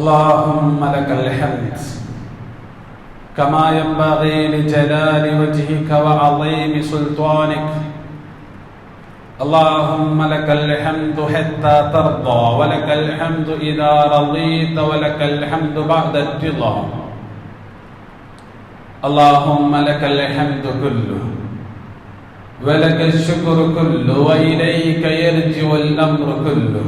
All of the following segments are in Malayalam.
اللهم لك الحمد كما ينبغي لجلال وجهك وعظيم سلطانك اللهم لك الحمد حتى ترضى ولك الحمد إذا رضيت ولك الحمد بعد الرضا اللهم لك الحمد كله ولك الشكر كله وإليك يرجع الأمر كله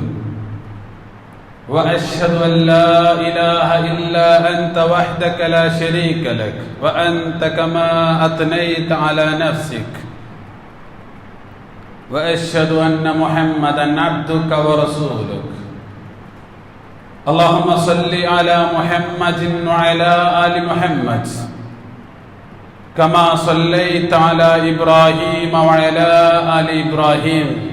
وأشهد أن لا إله إلا أنت وحدك لا شريك لك وأنت كما أثنيت على نفسك. وأشهد أن محمدا عبدك ورسولك. اللهم صل على محمد وعلى آل محمد. كما صليت على إبراهيم وعلى آل إبراهيم.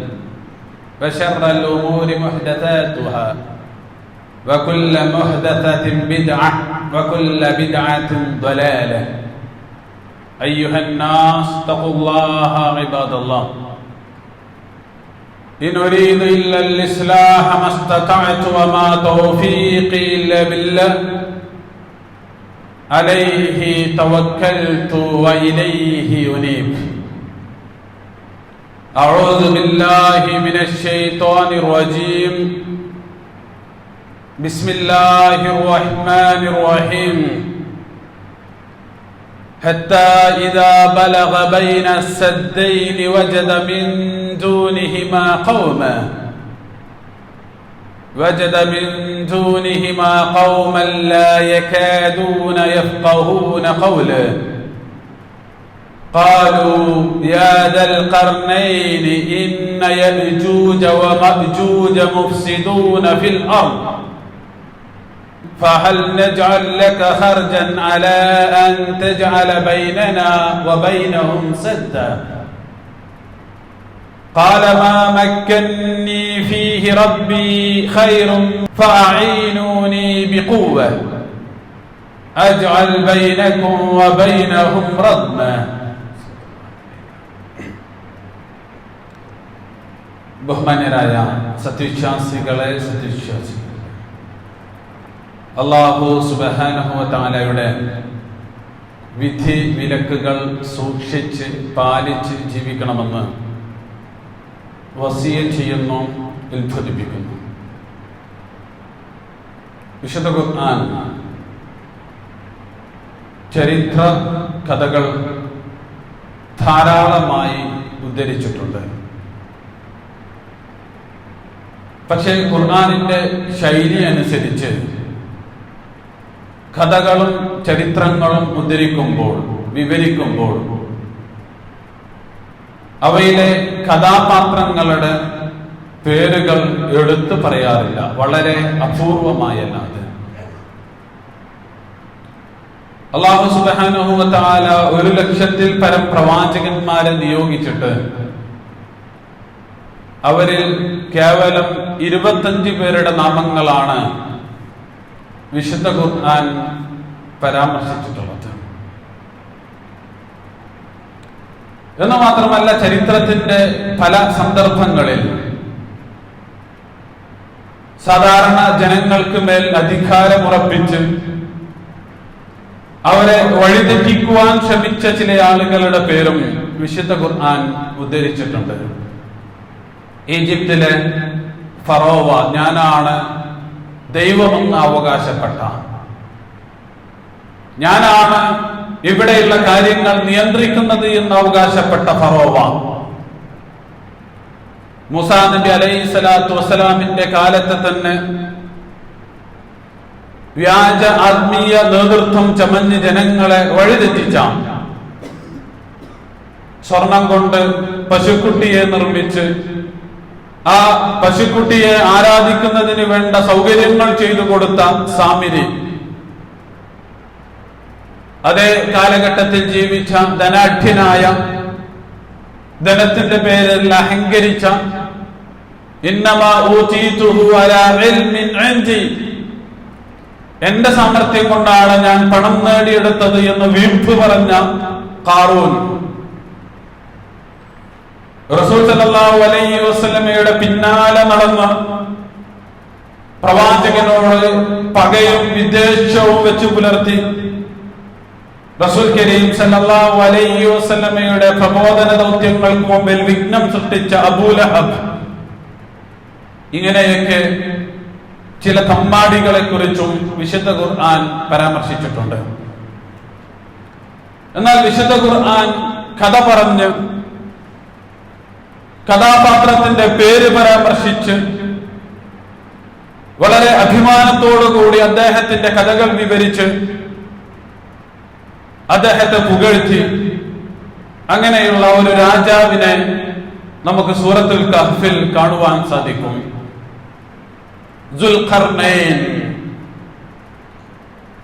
وشر الأمور محدثاتها وكل محدثة بدعة وكل بدعة ضلالة. أيها الناس اتقوا الله عباد الله. إن أريد إلا الإصلاح ما استطعت وما توفيقي إلا بالله. عليه توكلت وإليه أنيب. أعوذ بالله من الشيطان الرجيم. بسم الله الرحمن الرحيم. حتى إذا بلغ بين السدين وجد من دونهما قوما. وجد من دونهما قوما لا يكادون يفقهون قولا قالوا يا ذا القرنين إن يأجوج ومأجوج مفسدون في الأرض. فهل نجعل لك خرجا على أن تجعل بيننا وبينهم سدا؟ قال ما مكني فيه ربي خير فأعينوني بقوة. أجعل بينكم وبينهم ردما ബഹുമാന്യരായ സത്യവിശ്വാസികളെ സത്യവിശ്വാസി അള്ളാഹു സുബഹാനഹുവത്താലയുടെ വിധി വിലക്കുകൾ സൂക്ഷിച്ച് പാലിച്ച് ജീവിക്കണമെന്ന് വസീയ ചെയ്യുന്നു ഉത്ബോധിപ്പിക്കുന്നു വിശുദ്ധ ഖുർആൻ ചരിത്ര കഥകൾ ധാരാളമായി ഉദ്ധരിച്ചിട്ടുണ്ട്. പക്ഷേ ഖുർആാനിന്റെ ശൈലി അനുസരിച്ച് കഥകളും ചരിത്രങ്ങളും ഉദ്ധരിക്കുമ്പോൾ വിവരിക്കുമ്പോൾ അവയിലെ കഥാപാത്രങ്ങളുടെ പേരുകൾ എടുത്തു പറയാറില്ല. വളരെ അപൂർവമായല്ലാതെ അള്ളാഹു സുബാനുഹുവല ഒരു ലക്ഷത്തിൽ പരം പ്രവാചകന്മാരെ നിയോഗിച്ചിട്ട് അവരിൽ കേവലം ഇരുപത്തഞ്ച് പേരുടെ നാമങ്ങളാണ് വിശുദ്ധ ഖുർആൻ പരാമർശിച്ചിട്ടുള്ളത്. എന്ന് മാത്രമല്ല ചരിത്രത്തിന്റെ പല സന്ദർഭങ്ങളിൽ സാധാരണ ജനങ്ങൾക്ക് മേൽ അധികാരമുറപ്പിച്ച് അവരെ വഴിതെറ്റിക്കുവാൻ ശ്രമിച്ച ചില ആളുകളുടെ പേരും വിശുദ്ധ ഖുർആൻ ഉദ്ധരിച്ചിട്ടുണ്ട്. ഈജിപ്തിലെ ഫറോവ ഞാനാണ് ദൈവമെന്ന് അവകാശപ്പെട്ട ഞാനാണ് ഇവിടെയുള്ള കാര്യങ്ങൾ നിയന്ത്രിക്കുന്നത് എന്ന് അവകാശപ്പെട്ട ഫറോവ. മുസാ നബി അലൈഹി സ്വലാത്തു വസ്സലാമിന്റെ കാലത്ത് തന്നെ വ്യാജ ആത്മീയ നേതൃത്വം ചമഞ്ഞ് ജനങ്ങളെ വഴിതെറ്റിച്ച സ്വർണം കൊണ്ട് പശുക്കുട്ടിയെ നിർമ്മിച്ച് ആ പശുക്കുട്ടിയെ ആരാധിക്കുന്നതിന് വേണ്ട സൗകര്യങ്ങൾ ചെയ്തു കൊടുത്ത സാമിരി അതേ കാലഘട്ടത്തിൽ ജീവിച്ച ധനാഢ്യനായ ധനത്തിന്റെ പേരിൽ അഹങ്കരിച്ച. എന്റെ സാമർത്ഥ്യം കൊണ്ടാണ് ഞാൻ പണം നേടിയെടുത്തത് എന്ന് വീമ്പ് പറഞ്ഞ കാറൂൻ റസൂൽ സല്ലല്ലാഹു അലൈഹി വസല്ലമയുടെ പിന്നാലെ നടന്ന പ്രവാചകനോട് പകയും വിദ്വേഷവും വെച്ചു പുലർത്തി. റസൂൽ കരീം സല്ലല്ലാഹു അലൈഹി വസല്ലമയുടെ പ്രബോധന ദൗത്യങ്ങൾക്ക് മുമ്പിൽ വിഘ്നം സൃഷ്ടിച്ച അബൂലഹബ് ഇങ്ങനെയൊക്കെ ചില തമ്മാടികളെ കുറിച്ചും വിശുദ്ധ ഖുർആൻ പരാമർശിച്ചിട്ടുണ്ട്. എന്നാൽ വിശുദ്ധ ഖുർആൻ കഥ പറഞ്ഞ് കഥാപാത്രത്തിന്റെ പേര് പരാമർശിച്ച് വളരെ അഭിമാനത്തോടുകൂടി അദ്ദേഹത്തിന്റെ കഥകൾ വിവരിച്ച് അദ്ദേഹത്തെ പുകഴ്ത്തി അങ്ങനെയുള്ള ഒരു രാജാവിനെ നമുക്ക് സൂറത്തുൽ കഹ്ഫിൽ കാണുവാൻ സാധിക്കും. ദുൽഖർനൈൻ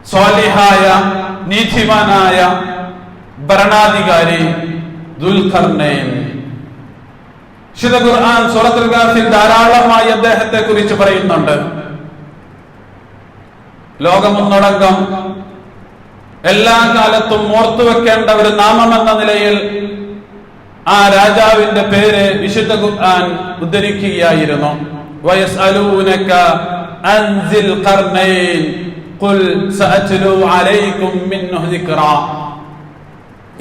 സ്വാലിഹായ നീതിമാനായ ഭരണാധികാരി ദുൽഖർനൈൻ വിശുദ്ധ ഖുർആൻ സൂറത്തുൽ ഖാസിൽ ധാരാളമായി അദ്ദേഹത്തെ കുറിച്ച് പറയുന്നുണ്ട്. ലോകമൊന്നടങ്കം എല്ലാ കാലത്തും ഓർത്തു വെക്കേണ്ട ഒരു എന്ന നിലയിൽ ആ രാജാവിന്റെ പേര് വിശുദ്ധ ഖുർആൻ ഉദ്ധരിക്കുകയായിരുന്നു. വയസ്അലൂനക അൻ സിൽ ഖർനൈൻ ഖുൽ സഅത്ലു അലൈക്കും മിൻഹു ദിക്റാ.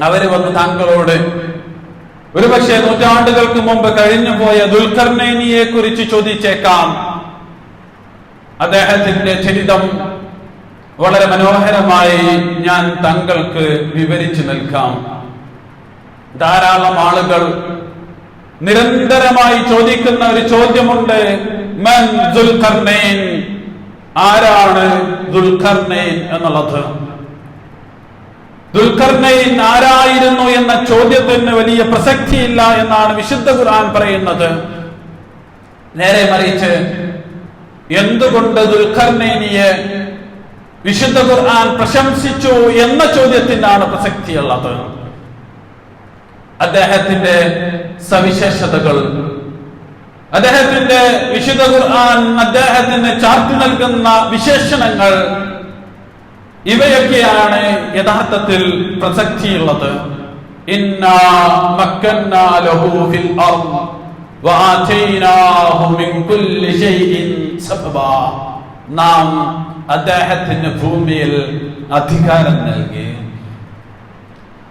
അവർ വന്ന് താങ്കളോട് ഒരുപക്ഷെ നൂറ്റാണ്ടുകൾക്ക് മുമ്പ് കഴിഞ്ഞു പോയ ദുൽഖർനൈനിയെ കുറിച്ച് ചോദിച്ചേക്കാം. അദ്ദേഹത്തിന്റെ ചരിതം വളരെ മനോഹരമായി ഞാൻ തങ്ങൾക്ക് വിവരിച്ചു നിൽക്കാം ധാരാളം ആളുകൾ നിരന്തരമായി ചോദിക്കുന്ന ഒരു ചോദ്യമുണ്ട് മൻ ദുൽഖർനൈൻ? ആരാണ് ദുൽഖർനൈൻ? എന്നുള്ളത്. ദുൽഖർനൈൻ ആരായിരുന്നു എന്ന ചോദ്യത്തിന് വലിയ പ്രസക്തിയില്ല എന്നാണ് വിശുദ്ധ ഖുർആൻ പറയുന്നത്. നേരെ മറിച്ച് എന്തുകൊണ്ട് ദുൽഖർനൈനിയെ വിശുദ്ധ ഖുർആൻ പ്രശംസിച്ചു എന്ന ചോദ്യത്തിനാണ് പ്രസക്തിയുള്ളത്? അദ്ദേഹത്തിന്റെ സവിശേഷതകൾ. അദ്ദേഹത്തിന്റെ വിശുദ്ധ ഖുർആൻ അദ്ദേഹത്തിന് ചാർത്തി നൽകുന്ന വിശേഷണങ്ങൾ ഇവയൊക്കെയാണ് യഥാർത്ഥത്തിൽ പ്രസക്തിയുള്ളത്. നാം അദ്ദേഹത്തിന് ഭൂമിയിൽ അധികാരം നൽകി.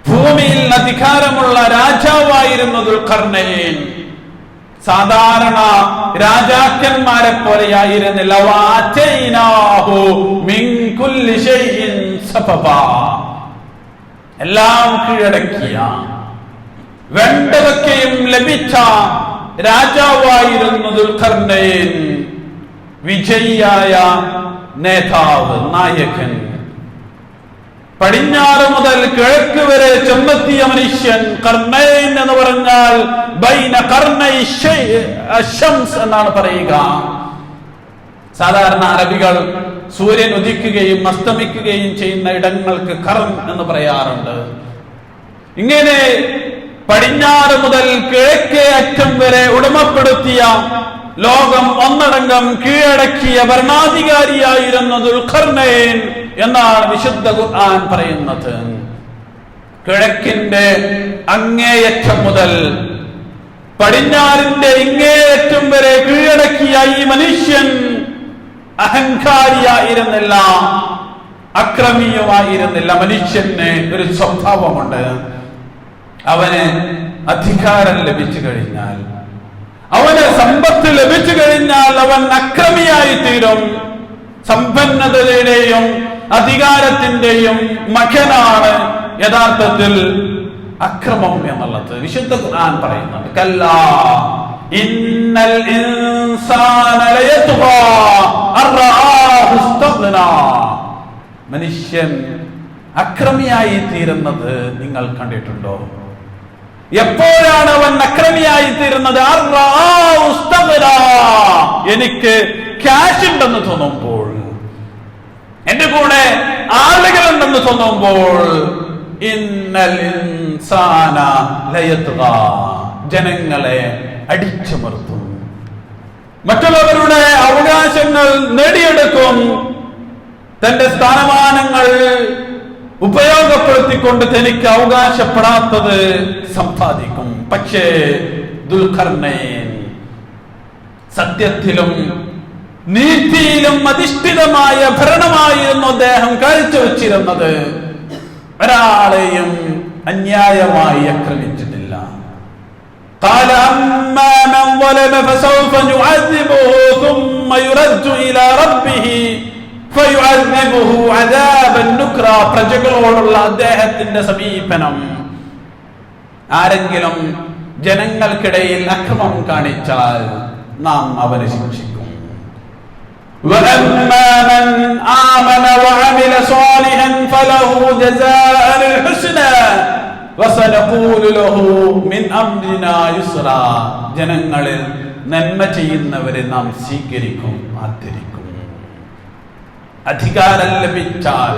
ഭൂമിയിൽ അധികാരമുള്ള രാജാവായിരുന്നു ദുൽഖർണയൻ സാധാരണ രാജാക്കന്മാരെ പോലെയായിരുന്നില്ല. എല്ലാം കീഴടക്കിയ. വേണ്ടതൊക്കെയും ലഭിച്ച രാജാവായിരുന്നു ദുൽഖർണയൻ വിജയിയായ നേതാവ് നായകൻ. പടിഞ്ഞാറ് മുതൽ കിഴക്ക് വരെ ചെമ്പത്തിയ മനുഷ്യൻ കർണയൻ എന്ന് പറഞ്ഞാൽ ബൈന എന്നാണ് പറയുക. സാധാരണ അറബികൾ സൂര്യൻ ഉദിക്കുകയും അസ്തമിക്കുകയും ചെയ്യുന്ന ഇടങ്ങൾക്ക് കർം എന്ന് പറയാറുണ്ട്. ഇങ്ങനെ പടിഞ്ഞാറ് മുതൽ കിഴക്കേ അറ്റം വരെ ഉടമപ്പെടുത്തിയ ലോകം ഒന്നടങ്കം കീഴടക്കിയ ഭരണാധികാരിയായിരുന്നു ദുൽഖർണയൻ എന്നാണ് വിശുദ്ധ ഖുർആൻ പറയുന്നത്. കിഴക്കിന്റെ അങ്ങേയറ്റം മുതൽ പടിഞ്ഞാറിന്റെ ഇങ്ങേയറ്റം വരെ കീഴടക്കിയ ഈ മനുഷ്യൻ അഹങ്കാരിയായിരുന്നില്ല അക്രമീയമായിരുന്നില്ല. മനുഷ്യന് ഒരു സ്വഭാവമുണ്ട്. അവന് അധികാരം ലഭിച്ചു കഴിഞ്ഞാൽ അവന് സമ്പത്ത് ലഭിച്ചു കഴിഞ്ഞാൽ അവൻ അക്രമിയായി തീരും സമ്പന്നതയുടെയും അധികാരത്തിന്റെയും മകനാണ് യഥാർത്ഥത്തിൽ അക്രമം എന്നുള്ളത് വിശുദ്ധ ഖുർആൻ പറയുന്നുണ്ട് കല്ല ഇന്നൽ ഇൻസാന. മനുഷ്യൻ അക്രമിയായി തീരുന്നത് നിങ്ങൾ കണ്ടിട്ടുണ്ടോ എപ്പോഴാണ് അവൻ അക്രമിയായി തീരുന്നത്. എനിക്ക് ക്യാഷ് ഉണ്ടെന്ന് തോന്നുമ്പോൾ എന്റെ കൂടെ ആളുകളുണ്ടെന്ന് തോന്നുമ്പോൾ. ജനങ്ങളെ അടിച്ചമർത്തും മറ്റുള്ളവരുടെ അവകാശങ്ങൾ നേടിയെടുക്കും തന്റെ സ്ഥാനമാനങ്ങൾ ഉപയോഗപ്പെടുത്തിക്കൊണ്ട് തനിക്ക് അവകാശപ്പെടാത്തത് സമ്പാദിക്കും പക്ഷേ ദുൽഖർണയൻ സത്യത്തിലും നീതിയിലും അധിഷ്ഠിതമായ ഭരണമായിരുന്നു അദ്ദേഹം കാഴ്ചവെച്ചിരുന്നത്. ഒരാളെയും അന്യായമായി ആക്രമിച്ചിട്ടില്ല. പ്രജകളോടുള്ള അദ്ദേഹത്തിന്റെ സമീപനം. ആരെങ്കിലും ജനങ്ങൾക്കിടയിൽ അക്രമം കാണിച്ചാൽ നാം അവരെ ശിക്ഷിക്കും. وأما من آمن وعمل صالحا فله جزاء الحسنى وسنقول له من أمرنا يسرا ജനങ്ങളിൽ നന്മ ചെയ്യുന്നവരെ നാം സ്വീകരിക്കും ആദരിക്കും അധികാരം ലഭിച്ചാൽ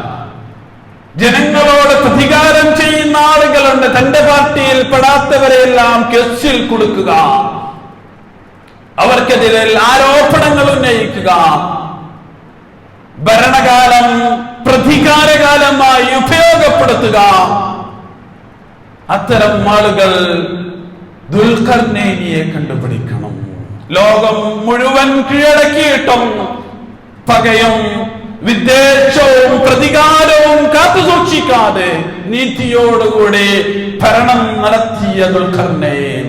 ജനങ്ങളോട് പ്രതികാരം ചെയ്യുന്ന ആളുകളുണ്ട് തന്റെ പാർട്ടിയിൽ പെടാത്തവരെല്ലാം കേസിൽ കൊടുക്കുക അവർക്കെതിരെ ആരോപണങ്ങൾ ഉന്നയിക്കുക ഭരണകാലം പ്രതികാരകാലമായി ഉപയോഗപ്പെടുത്തുക. അത്തരം ആളുകൾ ദുൽഖർനേനിയെ കണ്ടുപിടിക്കണം. ലോകം മുഴുവൻ കീഴടക്കിയിട്ടും പകയും വിദ്വേഷവും പ്രതികാരവും കാത്തുസൂക്ഷിക്കാതെ നീതിയോടുകൂടി ഭരണം നടത്തിയ ദുൽഖർനയൻ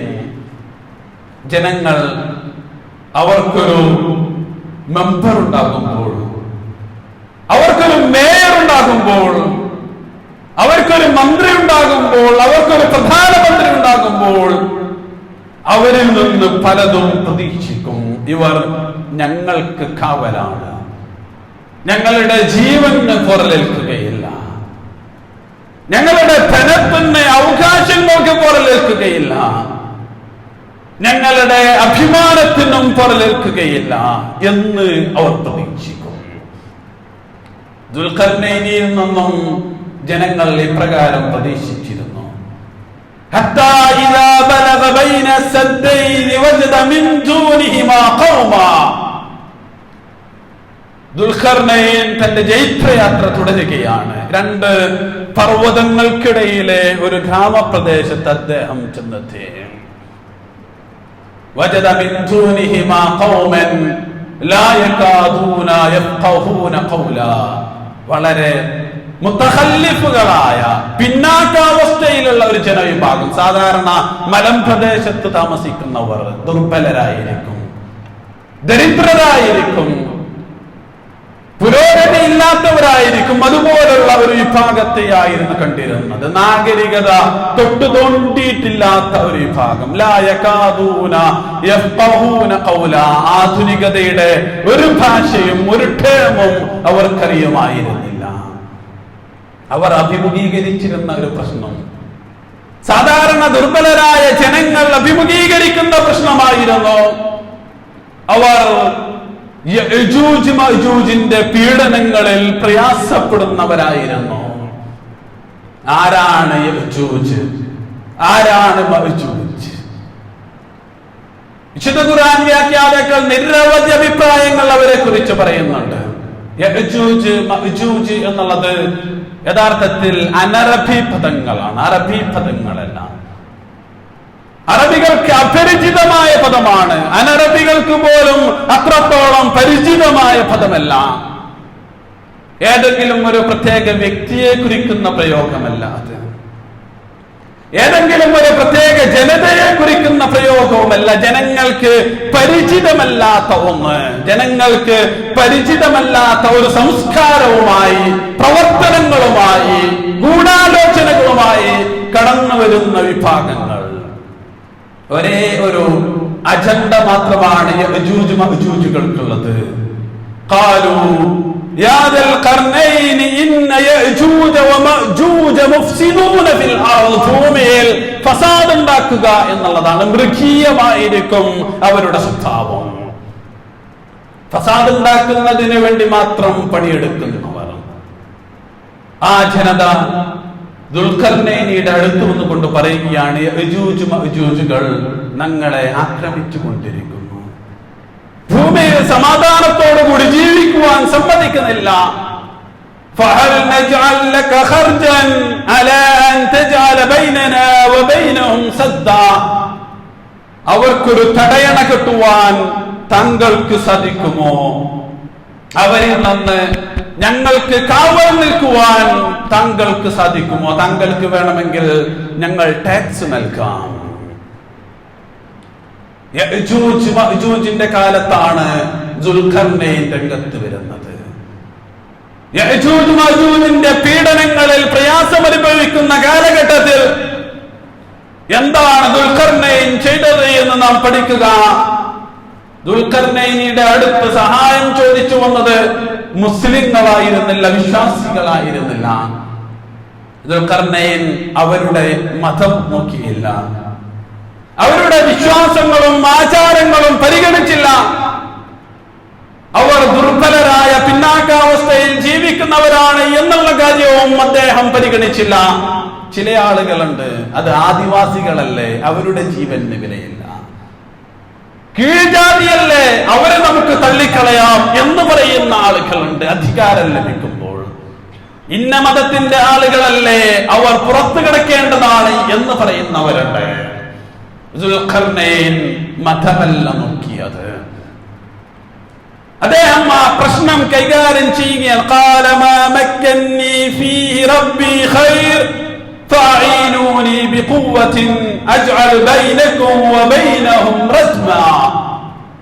ജനങ്ങൾ അവർക്കൊരു മെമ്പർ ഉണ്ടാകുമ്പോൾ അവർക്കൊരു മേയർ ഉണ്ടാകുമ്പോൾ അവർക്കൊരു മന്ത്രി ഉണ്ടാകുമ്പോൾ അവർക്കൊരു പ്രധാനമന്ത്രി ഉണ്ടാകുമ്പോൾ അവരിൽ നിന്ന് പലതും പ്രതീക്ഷിക്കും. ഇവർ ഞങ്ങൾക്ക് കാവലാണ്. ഞങ്ങളുടെ ജീവന് പുറലേൽക്കുകയില്ല. ഞങ്ങളുടെ ധനത്തിന് അവകാശങ്ങൾക്ക് പുറലേൽക്കുകയില്ല. ഞങ്ങളുടെ അഭിമാനത്തിനും പുറലേൽക്കുകയില്ല എന്ന് അവർ പ്രതീക്ഷിക്കും. ദുൽഖർനൈനിൽ നിന്നും ജനങ്ങൾ ഇപ്രകാരം പ്രതീക്ഷിച്ചിരുന്നു. ദുൽഖർനൈൻ തന്റെ ജൈത്രയാത്ര തുടരുകയാണ്. രണ്ട് പർവതങ്ങൾക്കിടയിലെ ഒരു ഗ്രാമപ്രദേശത്ത് അദ്ദേഹം ചെന്നെത്തി. വജദമിൻ ലാ യഖാദൂന വളരെ മുത്തഹല്ലിഫുകളായ പിന്നാക്കാവസ്ഥയിലുള്ള ഒരു ജനവിഭാഗം. സാധാരണ മലമ്പ്രദേശത്ത് താമസിക്കുന്നവർ ദുർബലരായിരിക്കും ദരിദ്രരായിരിക്കും. പുരോഗതി ഇല്ലാത്തവരായിരിക്കും അതുപോലുള്ള ഒരു വിഭാഗത്തെയായിരുന്നു കണ്ടിരുന്നത്. നാഗരികത തൊട്ടു തോണ്ടിയിട്ടില്ലാത്ത ഒരു വിഭാഗം. ആധുനികതയുടെ ഒരു ഭാഷയും ഒരു ക്ഷേമവും അവർക്കറിയുമായിരുന്നില്ല. അവർ അഭിമുഖീകരിച്ചിരുന്ന ഒരു പ്രശ്നം. സാധാരണ ദുർബലരായ ജനങ്ങൾ അഭിമുഖീകരിക്കുന്ന പ്രശ്നമായിരുന്നു. അവർ യജൂജ് മജൂജിന്റെ പീഡനങ്ങളിൽ പ്രയാസപ്പെടുന്നവരായിരുന്നു. ആരാണ് യജൂജ് ആരാണ് മജൂജ് വിശുദ്ധ ഖുർആൻ വ്യാഖ്യാതാക്കൾ നിരവധി അഭിപ്രായങ്ങൾ അവരെ കുറിച്ച് പറയുന്നുണ്ട് യജൂജ് മജൂജ് എന്നുള്ളത് യഥാർത്ഥത്തിൽ അനറബി പദങ്ങളാണ്. അറബി പദങ്ങളല്ല. അറബികൾക്ക് അപരിചിതമായ പദമാണ്. അനറബികൾക്ക് പോലും അത്രത്തോളം പരിചിതമായ പദമല്ല. ഏതെങ്കിലും ഒരു പ്രത്യേക വ്യക്തിയെ കുറിക്കുന്ന പ്രയോഗമല്ല അത്. ഏതെങ്കിലും ഒരു പ്രത്യേക ജനതയെ കുറിക്കുന്ന പ്രയോഗവുമല്ല. ജനങ്ങൾക്ക് പരിചിതമല്ലാത്ത ഒന്ന്. ജനങ്ങൾക്ക് പരിചിതമല്ലാത്ത ഒരു സംസ്കാരവുമായി പ്രവർത്തനങ്ങളുമായി ഗൂഢാലോചനകളുമായി കടന്നു വരുന്ന വിഭാഗങ്ങൾ. ഒരേ ഒരു അജണ്ട മാത്രമാണ് യജൂജ് മഅജൂജുകൾക്കുള്ളത് ഖാലു يا ذا القرنين إن يأجوج ومأجوج مفسدون في الأرض ഭൂമിയിൽ ഫസാദ് ഉണ്ടാക്കുക എന്നുള്ളതാണ് മൃഗീയമായിരിക്കും അവരുടെ സ്വഭാവം ഫസാദ് ഉണ്ടാക്കുന്നതിന് വേണ്ടി മാത്രം പണിയെടുക്കുന്നവർ ആ ജനത ദുൽഖർനൈനിയുടെ അടുത്ത് വന്നുകൊണ്ട് പറയുകയാണ് യജൂജ് മഅജൂജുകൾ ഞങ്ങളെ ആക്രമിച്ചു കൊണ്ടിരിക്കുന്നു ഭൂമിയിൽ സമാധാനത്തോടുകൂടി ജീവിക്കുവാൻ സമ്മതിക്കുന്നില്ല فهل نجعل لك خرجا على أن تجعل بيننا وبينهم سدا അവർക്കൊരു തടയണ കെട്ടുവാൻ താങ്കൾക്ക് സാധിക്കുമോ അവരിൽ നിന്ന് ഞങ്ങൾക്ക് കാവൽ നിൽക്കുവാൻ താങ്കൾക്ക് സാധിക്കുമോ? താങ്കൾക്ക് വേണമെങ്കിൽ ഞങ്ങൾ ടാക്സ് നൽകാം. യജൂജിന്റെ കാലത്താണ് രംഗത്ത് വരുന്നത്. പീഡനങ്ങളിൽ പ്രയാസം അനുഭവിക്കുന്ന കാലഘട്ടത്തിൽ എന്താണ് ദുൽഖർനൈൻ ചെയ്തത് എന്ന് നാം പഠിക്കുക? ദുൽഖർനൈനിയുടെ അടുത്ത് സഹായം ചോദിച്ചു വന്നത് മുസ്ലിങ്ങളായിരുന്നില്ല വിശ്വാസികളായിരുന്നില്ല. ദുൽഖർനൈൻ അവരുടെ മതം നോക്കിയില്ല. അവരുടെ വിശ്വാസങ്ങളും ആചാരങ്ങളും പരിഗണിച്ചില്ല. അവർ ദുർബലരായ പിന്നാക്കാവസ്ഥയിൽ ജീവിക്കുന്നവരാണ് എന്നുള്ള കാര്യവും അദ്ദേഹം പരിഗണിച്ചില്ല. ചില ആളുകളുണ്ട് അത് ആദിവാസികളല്ലേ അവരുടെ ജീവന് വിലയില്ല കീഴ്ജാതിയല്ലേ അവരെ നമുക്ക് തള്ളിക്കളയാം എന്ന് പറയുന്ന ആളുകളുണ്ട് അധികാരം ലഭിക്കുമ്പോൾ ഇന്ന മതത്തിന്റെ ആളുകളല്ലേ അവർ പുറത്തു കിടക്കേണ്ടതാണ് എന്ന് പറയുന്നവരുണ്ട് ദുൽഖർനൈൻ മതമല്ല നോക്കിയത് അദ്ദേഹം ആ പ്രശ്നം കൈകാര്യം ചെയ്യുകയാണ് قال ما مكنني فيه ربي خير فاعينوني بقوة أجعل بينكم وبينهم ردما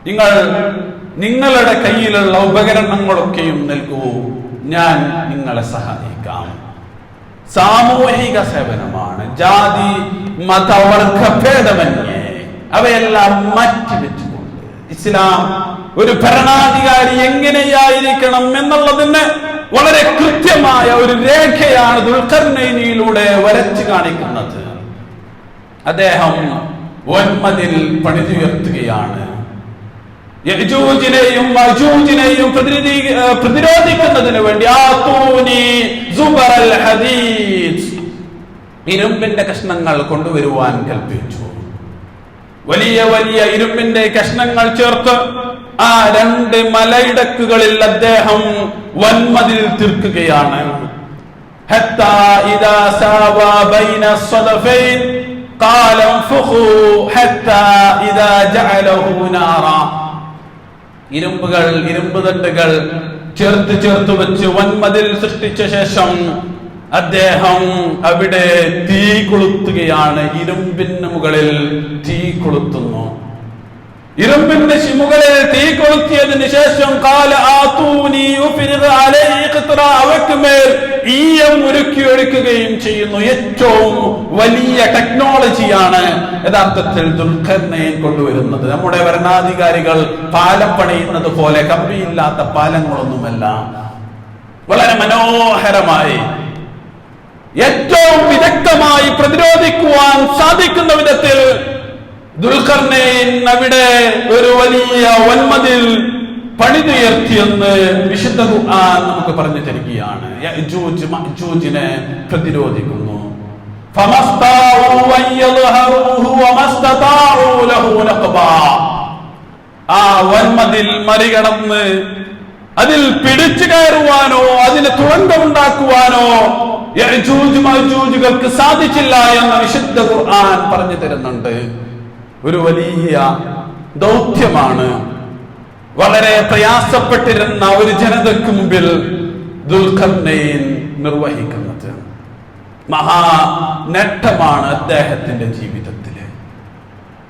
നിങ്ങൾ നിങ്ങളുടെ കയ്യിലുള്ള ഉപകരണങ്ങളൊക്കെയും നൽകൂ ഞാൻ നിങ്ങളെ സഹായിക്കാം. സാമൂഹിക സേവനമാണ്. ജാതി മതവർഗ ഭേദമന്യേ അവയെല്ലാം മാറ്റിവെച്ചുകൊണ്ട് ഇസ്ലാം ഒരു ഭരണാധികാരി എങ്ങനെയായിരിക്കണം എന്നുള്ളതിന് വളരെ കൃത്യമായ ഒരു രേഖയാണ് ദുൽഖർനൈനിയിലൂടെ വരച്ചു കാണിക്കുന്നത്. അദ്ദേഹം ഒൻപതിൽ പണിതുയർത്തുകയാണ്. യജൂജിനെയും പ്രതിരോധിക്കുന്നതിന് വേണ്ടി സുബറൽ ഇരുമ്പിന്റെ കഷ്ണങ്ങൾ കൊണ്ടുവരുവാൻ കൽപ്പിച്ചു. വലിയ വലിയ ഇരുമ്പിന്റെ കഷ്ണങ്ങൾ ചേർത്ത് ആ രണ്ട് മലയിടക്കുകളിൽ അദ്ദേഹം വൻമതിൽ തീർക്കുകയാണ്. കാലം ഫുഹു ഹത്ത ഇദാ ജഅലഹു ഇരുമ്പുകൾ ഇരുമ്പ് തണ്ടുകൾ ചേർത്ത് ചേർത്ത് വെച്ച് വൻമതിൽ സൃഷ്ടിച്ച ശേഷം അദ്ദേഹം അവിടെ തീ കൊളുത്തുകയാണ്. ഇരുമ്പിന് മുകളിൽ തീ കൊളുത്തുന്നു. ഇരുമ്പിന്റെ ശിമുകളെ തീ കൊളുത്തിയതിന് ശേഷം കാല ആത്തൂനി അവയ്ക്ക് മേൽ ഈയം ഉരുക്കിയൊടുക്കുകയും ചെയ്യുന്നു. ഏറ്റവും വലിയ ടെക്നോളജിയാണ് യഥാർത്ഥത്തിൽ ദുൽഖർണയിൽ കൊണ്ടുവരുന്നത്. നമ്മുടെ ഭരണാധികാരികൾ പാലം പണിയുന്നത് പോലെ കമ്പിയില്ലാത്ത പാലങ്ങളൊന്നുമല്ല. വളരെ മനോഹരമായി ഏറ്റവും വിദഗ്ധമായി പ്രതിരോധിക്കുവാൻ സാധിക്കുന്ന വിധത്തിൽ അവിടെ ഒരു വലിയ വൻമതിൽ പണിതുയർത്തിയെന്ന് വിശുദ്ധ ഖുർആൻ നമുക്ക് പറഞ്ഞു തരികയാണ്. പ്രതിരോധിക്കുന്നു. ആ വൻമതിൽ മറികടന്ന് അതിൽ പിടിച്ചു കയറുവാനോ അതിന് തുറങ്കമുണ്ടാക്കുവാനോ യജൂജ് മഅ്ജൂജുകൾക്ക് സാധിച്ചില്ല എന്ന് വിശുദ്ധ ഖുർആൻ പറഞ്ഞു തരുന്നുണ്ട്. ഒരു വലിയ ദൗത്യമാണ്. വളരെ പ്രയാസപ്പെട്ടിരുന്ന ഒരു ജനതയ്ക്ക് മുമ്പിൽ ദുൽഖർണയിൻ നിർവഹിക്കുന്നത്. മഹാ നേട്ടമാണ് അദ്ദേഹത്തിന്റെ ജീവിതത്തിൽ.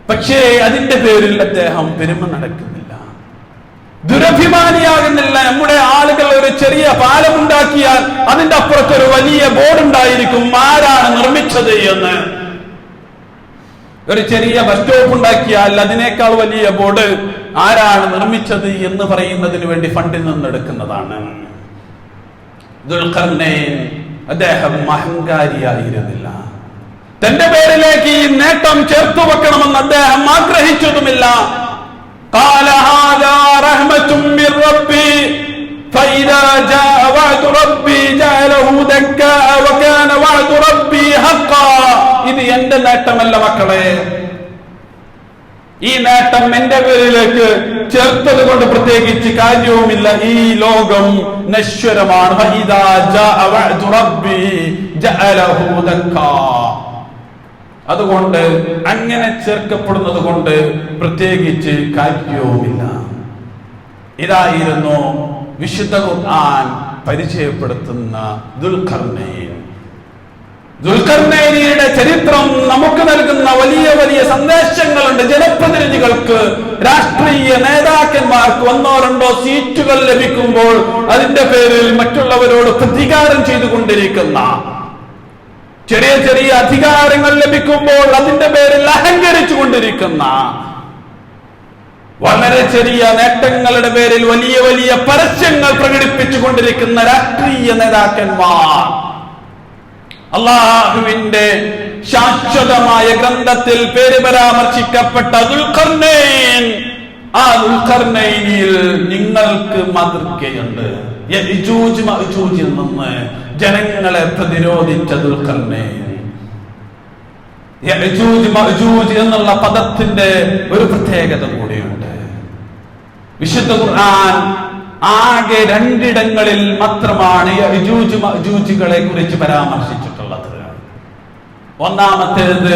പക്ഷേ അതിന്റെ പേരിൽ അദ്ദേഹം പെരുമ നടക്കുന്നില്ല. ദുരഭിമാനിയാകുന്നില്ല. നമ്മുടെ ആളുകൾ ഒരു ചെറിയ പാലമുണ്ടാക്കിയാൽ അതിന്റെ അപ്പുറത്തൊരു വലിയ ബോർഡ് ഉണ്ടായിരിക്കും ആരാണ് നിർമ്മിച്ചത് എന്ന്? ഒരു ചെറിയ ബസ് സ്റ്റോപ്പ് ഉണ്ടാക്കിയാൽ അതിനേക്കാൾ വലിയ ബോർഡ് ആരാണ് നിർമ്മിച്ചത് എന്ന് പറയുന്നതിന് വേണ്ടി ഫണ്ടിൽ നിന്ന് എടുക്കുന്നതാണ്. ദുൽഖർനൈൻ അദ്ദേഹം അഹങ്കാരിയായിരുന്നില്ല. തന്റെ പേരിലേക്ക് ഈ നേട്ടം ചേർത്തു വെക്കണമെന്ന് അദ്ദേഹം ആഗ്രഹിച്ചതുമില്ല. قال هذا رحمة من ربي فإذا جاء وعد ربي جعله دكاء وكان وعد ربي حقا ഇത് എന്റെ നേട്ടമല്ല മക്കളെ ഈ നേട്ടം എന്റെ പേരിലേക്ക് ചേർത്തത് കൊണ്ട് പ്രത്യേകിച്ച് കാര്യവുമില്ല ഈ ലോകം നശ്വരമാണ് فإذا جاء وعد ربي جعله دكا. അതുകൊണ്ട് അങ്ങനെ ചേർക്കപ്പെടുന്നത് കൊണ്ട് പ്രത്യേകിച്ച് കാര്യവുമില്ല ഇതായിരുന്നു വിശുദ്ധ ഖുർആൻ പരിചയപ്പെടുത്തുന്ന ദുൽഖർനൈൻ ദുൽഖർണേനിയുടെ ചരിത്രം നമുക്ക് നൽകുന്ന വലിയ വലിയ സന്ദേശങ്ങളുണ്ട്. ജനപ്രതിനിധികൾക്ക് രാഷ്ട്രീയ നേതാക്കന്മാർക്ക് ഒന്നോ രണ്ടോ സീറ്റുകൾ ലഭിക്കുമ്പോൾ അതിന്റെ പേരിൽ മറ്റുള്ളവരോട് പ്രതികാരം ചെയ്തുകൊണ്ടിരിക്കുന്ന ചെറിയ ചെറിയ അധികാരങ്ങൾ ലഭിക്കുമ്പോൾ അതിന്റെ പേരിൽ അഹങ്കരിച്ചു കൊണ്ടിരിക്കുന്ന വളരെ ചെറിയ നേട്ടങ്ങളുടെ പേരിൽ വലിയ വലിയ പരസ്യങ്ങൾ പ്രകടിപ്പിച്ചു കൊണ്ടിരിക്കുന്ന രാഷ്ട്രീയ നേതാക്കന്മാർ. അള്ളാഹുവിന്റെ ശാശ്വതമായ ഗ്രന്ഥത്തിൽ പേര് പരാമർശിക്കപ്പെട്ട ആ നിങ്ങൾക്ക് മാതൃകയുണ്ട്. നിന്ന് ജനങ്ങളെ പ്രതിരോധിച്ച മഅജൂജ് എന്നുള്ള പദത്തിന്റെ ഒരു പ്രത്യേകത കൂടിയുണ്ട്. വിശുദ്ധ ഖുർആൻ ആകെ രണ്ടിടങ്ങളിൽ മാത്രമാണ് യജൂജുകളെ കുറിച്ച് പരാമർശിച്ചിട്ടുള്ളത്. ഒന്നാമത്തേത്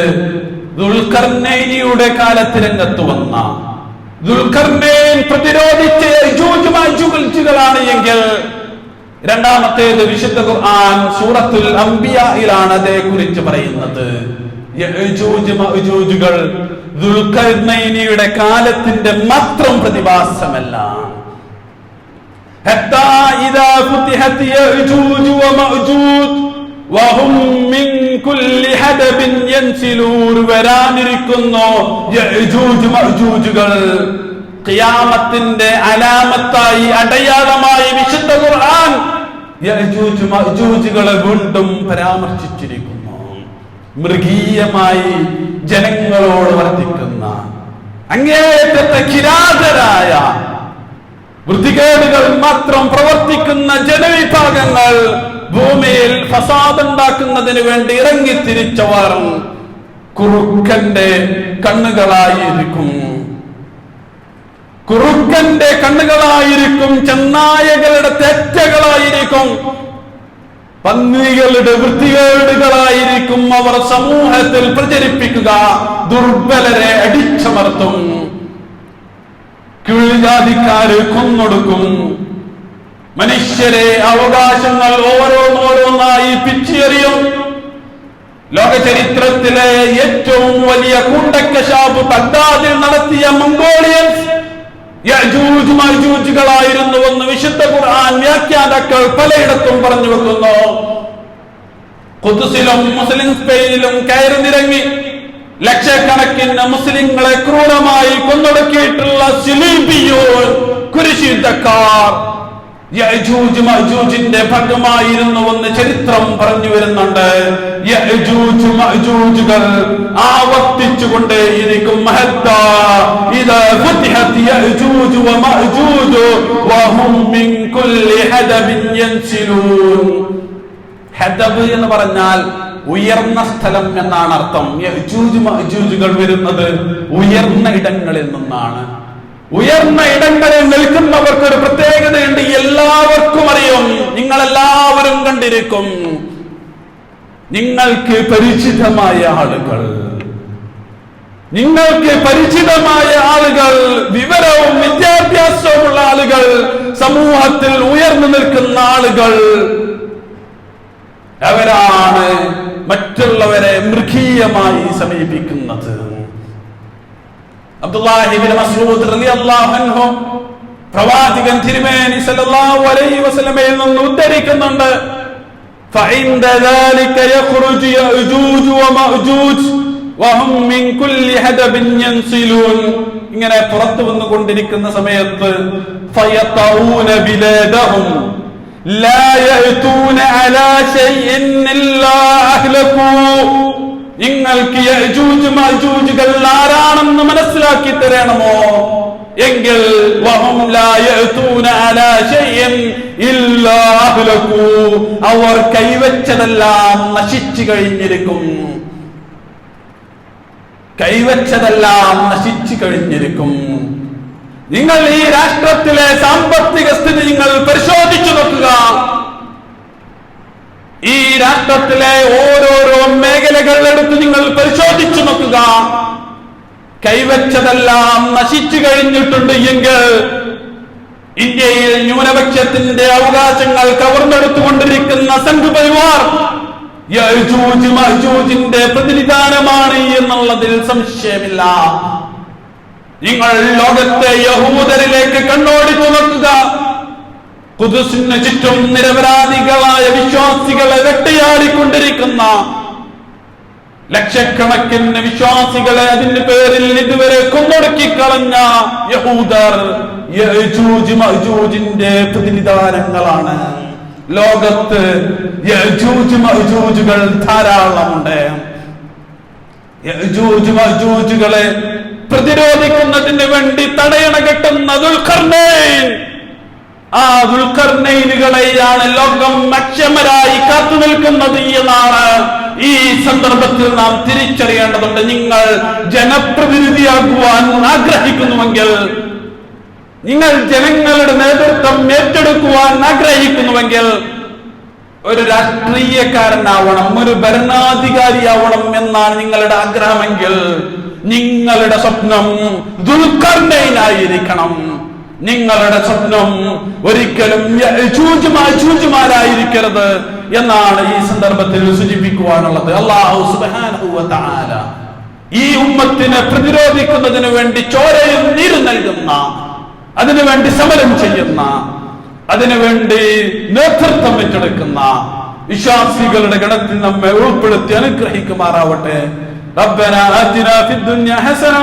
ദുൽഖർനൈനിയുടെ കാലത്ത് രംഗത്ത് വന്ന ദുൽഖർനൈൻ പ്രതിരോധിച്ച യജൂജ് മഅജൂജുകളാണ് എങ്കിൽ രണ്ടാമത്തേത് വിശുദ്ധ ഖുർആൻ സൂറത്തുൽ അംബിയയിലാണ് അതേ കുറിച്ച് പറയുന്നത്. കാലത്തിന്റെ മാത്രം പ്രതിഭാസമല്ല. മഅജൂജുകൾ. അലാമത്തായി അടയാളമായി വിശുദ്ധ ഖുർആൻ മഅജൂജുകളെ വീണ്ടും പരാമർശിച്ചിരിക്കുന്നു. മൃഗീയമായി ജനങ്ങളോട് വർദ്ധിക്കുന്ന അങ്ങേയറ്റത്തെ കിരാതരായ വൃത്തികേടുകൾ മാത്രം പ്രവർത്തിക്കുന്ന ജനവിഭാഗങ്ങൾ ഭൂമിയിൽ ഫസാദുണ്ടാക്കുന്നതിന് വേണ്ടി ഇറങ്ങിത്തിരിച്ചവർ കുറുക്കന്റെ കണ്ണുകളായിരിക്കും. കുറുക്കന്റെ കണ്ണുകളായിരിക്കും ചെന്നായകളുടെ തെറ്റകളായിരിക്കും. പന്നികളുടെ വൃത്തികേടുകളായിരിക്കും അവർ സമൂഹത്തിൽ പ്രചരിപ്പിക്കുക. ദുർബലരെ അടിച്ചമർത്തും. കീഴ്ജാതിക്കാര് കൊന്നൊടുക്കും. മനുഷ്യരെ അവകാശങ്ങൾ ഓരോന്നോരോന്നായി പിച്ചിയെറിയും. ലോക ചരിത്രത്തിലെ ഏറ്റവും വലിയ കൂട്ടക്കശാപ് തട്ടാതിൽ നടത്തിയ മംഗോളിയൻസ് യജൂജ് മജൂജുകളായിരുന്നുവെന്ന് വിശുദ്ധ ഖുർആൻ വ്യാഖ്യാതാക്കൾ പലയിടത്തും പറഞ്ഞു വെക്കുന്നു. കുതുസിലും മുസ്ലിം സ്പെയിനിലും കയറി നിരങ്ങി ലക്ഷക്കണക്കിന് മുസ്ലിങ്ങളെ ക്രൂരമായി കൊന്നൊടുക്കിയിട്ടുള്ള കുരിശുദ്ധക്കാർ മജൂജിന്റെ ഭാഗമായിരുന്നുവെന്ന് ചരിത്രം പറഞ്ഞു വരുന്നുണ്ട്. ആവർത്തിച്ചുകൊണ്ടേയിരിക്കും എന്ന് പറഞ്ഞാൽ ഉയർന്ന സ്ഥലം എന്നാണ് അർത്ഥം. വരുന്നത് ഉയർന്ന ഇടങ്ങളിൽ നിന്നാണ്. ഉയർന്ന ഇടങ്ങളിൽ നിൽക്കുന്നവർക്ക് ഒരു പ്രത്യേകതയുണ്ട്. എല്ലാവർക്കും അറിയും. നിങ്ങൾ എല്ലാവരും കണ്ടിരിക്കും. നിങ്ങൾക്ക് പരിചിതമായ ആളുകൾ. നിങ്ങൾക്ക് പരിചിതമായ ആളുകൾ വിവരവും വിദ്യാഭ്യാസവുമുള്ള ആളുകൾ സമൂഹത്തിൽ ഉയർന്നു നിൽക്കുന്ന ആളുകൾ. അവരാണ് മറ്റുള്ളവരെ മൃഗീയമായി സമീപിക്കുന്നത്. പ്രവാചകൻ തിരുമേനി സല്ലല്ലാഹു അലൈഹി വസല്ലമയിൽ നിന്ന് ഉദ്ധരിക്കുന്നുണ്ട് فعند ذلك يخرج يأجوج ومأجوج وهم من كل حدب ينسلون ഇങ്ങനെ പുറത്തു വന്നുകൊണ്ടിരിക്കുന്ന സമയത്ത് فيطؤون بلادهم لا يأتون على شيء إلا أهلكوا നിങ്ങൾക്ക് ആരാണെന്ന് മനസ്സിലാക്കി തരണമോ? എങ്കിൽ. അവർ കൈവച്ചതെല്ലാം നശിച്ചു കഴിഞ്ഞിരിക്കും. കൈവച്ചതെല്ലാം നശിച്ചു കഴിഞ്ഞിരിക്കും. നിങ്ങൾ ഈ രാഷ്ട്രത്തിലെ സാമ്പത്തിക സ്ഥിതി നിങ്ങൾ പരിശോധിച്ചു നോക്കുക. ഈ രാഷ്ട്രത്തിലെ ഓരോരോ മേഖലകൾ എടുത്ത് നിങ്ങൾ പരിശോധിച്ചു നോക്കുക. കൈവച്ചതെല്ലാം നശിച്ചു കഴിഞ്ഞിട്ടുണ്ട് എങ്കിൽ ഇന്ത്യയിൽ ന്യൂനപക്ഷത്തിന്റെ അവകാശങ്ങൾ കവർന്നെടുത്തുകൊണ്ടിരിക്കുന്ന സംഘപരിവാർ യജൂജ് മജൂജിന്റെ പ്രതിനിധാനമാണ് എന്നുള്ളതിൽ സംശയമില്ല. നിങ്ങൾ ലോകത്തെ യഹൂദരിലേക്ക് കണ്ണോടി നോക്കുക. കുതുസിന് ചുറ്റും നിരപരാധികളായ വിശ്വാസികളെ വെട്ടിയാടിക്കൊണ്ടിരിക്കുന്ന ലക്ഷക്കണക്കിന് വിശ്വാസികളെ അതിന്റെ പേരിൽ ഇതുവരെ കൊന്നൊടുക്കി കളഞ്ഞ യഹൂദർ യജൂജ് മജൂജിന്റെ പ്രതിനിധാനങ്ങളാണ്. ലോകത്ത് ധാരാളമുണ്ട്. പ്രതിരോധിക്കുന്നതിന് വേണ്ടി തടയണ കെട്ടുന്ന ദുൽഖർണൈൻ ആ ദുൽഖർണൈനുകളെയാണ് ലോകം അക്ഷമരായി കാത്തു നിൽക്കുന്നത് എന്നാണ് ഈ സന്ദർഭത്തിൽ നാം തിരിച്ചറിയേണ്ടതുണ്ട്. നിങ്ങൾ ജനപ്രതിനിധിയാകുവാൻ ആഗ്രഹിക്കുന്നുവെങ്കിൽ നിങ്ങൾ ജനങ്ങളുടെ നേതൃത്വം ഏറ്റെടുക്കുവാൻ ആഗ്രഹിക്കുന്നുവെങ്കിൽ ഒരു രാഷ്ട്രീയക്കാരനാവണം ഒരു ഭരണാധികാരിയാവണം എന്നാണ് നിങ്ങളുടെ ആഗ്രഹമെങ്കിൽ നിങ്ങളുടെ സ്വപ്നം ദുൽഖർണയിലായിരിക്കണം നിങ്ങളുടെ സ്വപ്നം ഒരിക്കലും ചൂജുമാരായിരിക്കരുത് എന്നാണ് ഈ സന്ദർഭത്തിൽ സൂചിപ്പിക്കുവാനുള്ളത് അള്ളാഹു സുബ്ഹാനഹു വ തആല ഈ ഉമ്മത്തിനെ പ്രതിരോധിക്കുന്നതിന് വേണ്ടി ചോരയും നീര് നൽകുന്ന അതിനുവേണ്ടി സമരം ചെയ്യുന്ന അതിനുവേണ്ടി നേതൃത്വം ഏറ്റെടുക്കുന്ന വിശ്വാസികളുടെ ഗണത്തിൽ നമ്മെ ഉൾപ്പെടുത്തി അനുഗ്രഹിക്കുമാറാവട്ടെ ربنا آتنا في الدنيا حسنة